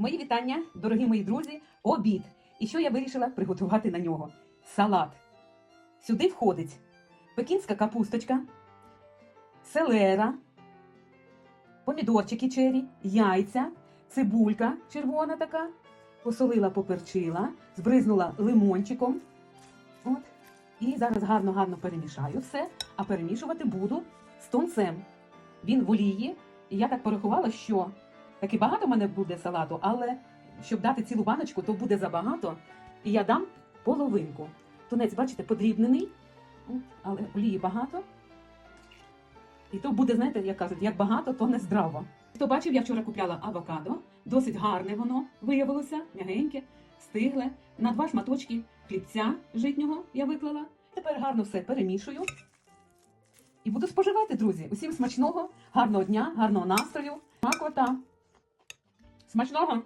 Мої вітання, дорогі мої друзі, обід. І що я вирішила приготувати на нього? Салат. Сюди входить пекінська капусточка, селера, помідорчики чері, яйця, цибулька червона така, посолила, поперчила, збризнула лимончиком. От. І зараз гарно-гарно перемішаю все, а перемішувати буду з тунцем. Він в олії. І я так порахувала, що таки багато в мене буде салату, але щоб дати цілу баночку, то буде забагато. І я дам половинку. Тунець, бачите, подрібнений, але олії багато. І то буде, знаєте, як кажуть, як багато, то не здраво. Хто бачив, я вчора купляла авокадо. Досить гарне воно виявилося, м'ягеньке, стигле. На два шматочки хлібця житнього я виклала. Тепер гарно все перемішую. І буду споживати, друзі. Усім смачного, гарного дня, гарного настрою. Смакота. Смачного!